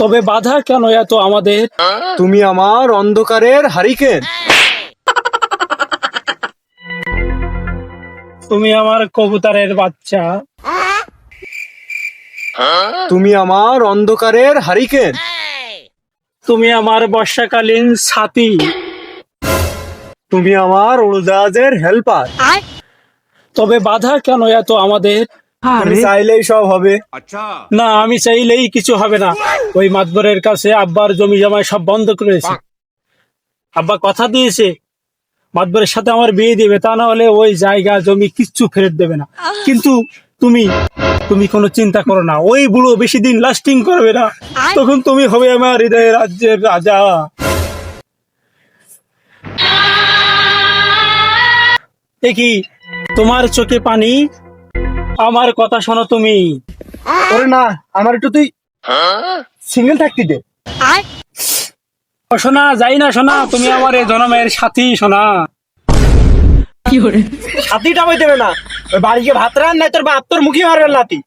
তবে বাধা কেন এত আমাদের? তুমি আমার অন্ধকারের হারিকেন। তুমি আমার কবুতরের বাচ্চা। তুমি আমার অন্ধকারের হারিকেন। তুমি আমার বর্ষাকালীন ছাতি। তুমি আমার উড়োজাহাজের হেল্পার। তবে বাধা কেন এত আমাদের? তুমি চাইলেই সব হবে। না আমি চাইলেই কিছু হবে না। ওই মাতবরের কাছে আব্বার জমি জমায় সব বন্ধ করেছে। আব্বা কথা দিয়েছে মাতবরের সাথে আমার বিয়ে দিবে তা না হলে ওই জায়গা জমি কিচ্ছু ফেরত দেবে না। কিন্তু তুমি তুমি কোনো চিন্তা করো না। ওই বুড়ো বেশি দিন লাস্টিং করবে না। তখন তুমি হবে আমার হৃদয়ের রাজ্যের রাজা। দেখি তোমার চোখে পানি? আমার কথা শোনো তুমি। ওরে না আমার একটু তুই সিঙ্গেল থাকতি দে। ও শোনা যাই না শোনা তুমি আমার এই জনমের সাথী শোনা সাথীটা বই দেবে না। ওই বাড়িকে ভাত রান নাই তোর বাপ তোর মুখে মারবে লাতি